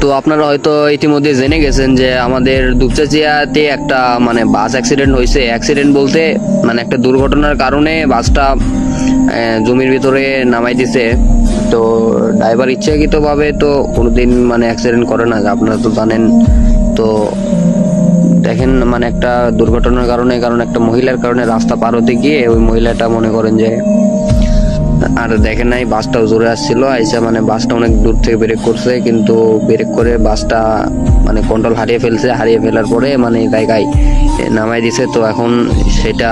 তো আপনারা হয়তো ইতিমধ্যে জেনে গেছেন যে আমাদের দুপচাচিয়াতে একটা মানে বাস অ্যাক্সিডেন্ট হয়েছে। অ্যাক্সিডেন্ট বলতে মানে একটা দুর্ঘটনার কারণে বাসটা জমির ভিতরে নামাই দিছে তো ড্রাইভার ইচ্ছাকৃতভাবে তো কোনোদিন মানে অ্যাক্সিডেন্ট করে না, আপনারা তো জানেন। তো দেখেন মানে একটা দুর্ঘটনার কারণে, কারণ একটা মহিলার কারণে রাস্তা পার হতে গিয়ে ওই মহিলাটা মনে করেন যে আর দেখেন নাই, বাসটাও জোরে আসছিল, আইসা মানে বাসটা অনেক দূর থেকে ব্রেক করছে, কিন্তু ব্রেক করে বাসটা মানে কন্ট্রোল হারিয়ে ফেলছে, হারিয়ে ফেলার পরে মানে জায়গায় নামাই দিছে, তো এখন সেটা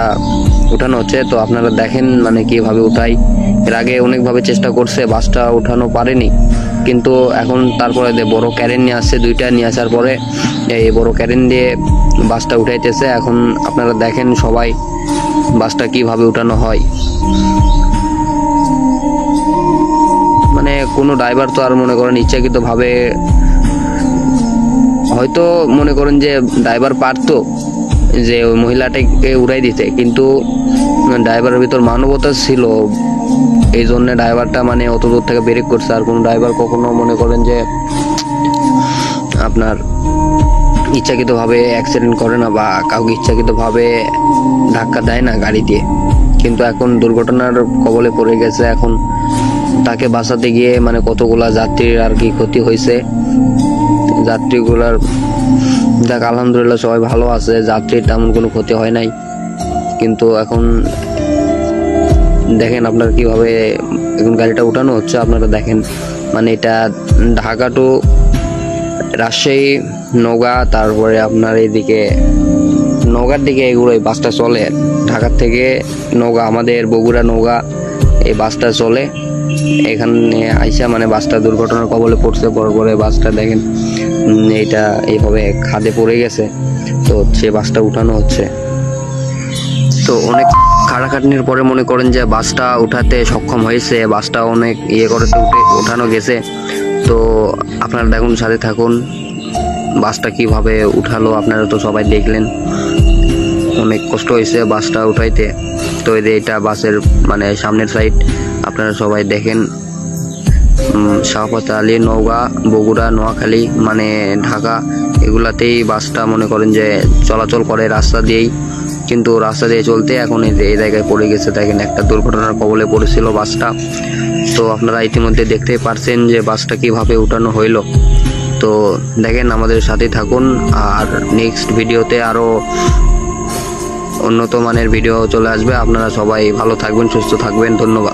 উঠানো হচ্ছে। তো আপনারা দেখেন মানে কীভাবে উঠাই এর আগে অনেকভাবে চেষ্টা করছে, বাসটা উঠানো পারেনি। কিন্তু এখন তারপরে বড় ক্যারেন নিয়ে আসছে, দুইটা নিয়ে আসার পরে এই বড় ক্যারেন দিয়ে বাসটা উঠাইতেছে। এখন আপনারা দেখেন সবাই বাসটা কীভাবে উঠানো হয়। কোনো ড্রাইভার তো আর মনে করেন ইচ্ছাকৃত ভাবে হয়তো মনে করেন যে ড্রাইভার পারতো যে ওই মহিলাটাকে উড়াই দিতে। কিন্তু ড্রাইভারের ভিতর মানবতা ছিল। এই জন্য ড্রাইভারটা মানে অত দূর থেকে ব্রেক করছে। আর কোনো ড্রাইভার কখনো মনে করেন যে আপনার ইচ্ছাকৃতভাবে অ্যাক্সিডেন্ট করে না বা কাউকে ইচ্ছাকৃতভাবে ধাক্কা দেয় না গাড়ি দিয়ে কিন্তু এখন দুর্ঘটনার কবলে পড়ে গেছে। এখন তাকে বাঁচাতে গিয়ে মানে কতগুলা যাত্রীর আর কি ক্ষতি হয়েছে। যাত্রীগুলার, দেখ, আলহামদুলিল্লাহ সবাই ভালো আছে, যাত্রীর তেমন কোনো ক্ষতি হয় নাই। কিন্তু এখন দেখেন আপনার কীভাবে এখন গাড়িটা উঠানো হচ্ছে, আপনারা দেখেন। মানে এটা ঢাকা টু রাজশাহী, নওগাঁ, তারপরে আপনার এইদিকে, নওগাঁর দিকে এগুলো এই বাসটা চলে। ঢাকার থেকে নওগাঁ, আমাদের বগুড়া, নওগাঁ। এই বাসটা চলে। এখানে আইসা মানে বাসটা দুর্ঘটনার কবলে পড়ছে, পর পরে বাসটা দেখেন এইটা এইভাবে খাদে পড়ে গেছে। তো সে বাসটা উঠানো হচ্ছে। তো অনেক খাটাখাটনির পরে মনে করেন যে বাসটা উঠাতে সক্ষম হয়েছে, বাসটা অনেক ইয়ে করেছে, উঠে ওঠানো গেছে। তো আপনারা দেখুন, সাথে থাকুন, বাসটা কীভাবে উঠালো, আপনারা তো সবাই দেখলেন। অনেক কষ্ট হয়েছে বাসটা উঠাইতে। তো এই যে এটা বাসের মানে সামনের সাইড আপনারা সবাই দেখেন। শাহপাত আলী, নওগাঁ, বগুড়া, নোয়াখালী মানে ঢাকা, এগুলাতেই বাসটা মনে করেন যে চলাচল করে রাস্তা দিয়েই। কিন্তু রাস্তা দিয়ে চলতে এখন এই জায়গায় পড়ে গেছে। দেখেন একটা দুর্ঘটনার কবলে পড়েছিল বাসটা। তো আপনারা ইতিমধ্যে দেখতেই পারছেন যে বাসটা কীভাবে উঠানো হইল। তো দেখেন আমাদের সাথে থাকুন। আর নেক্সট ভিডিওতে আরও উন্নত মানের ভিডিও চলে আসবে। আপনারা সবাই ভালো থাকবেন সুস্থ থাকবেন। ধন্যবাদ।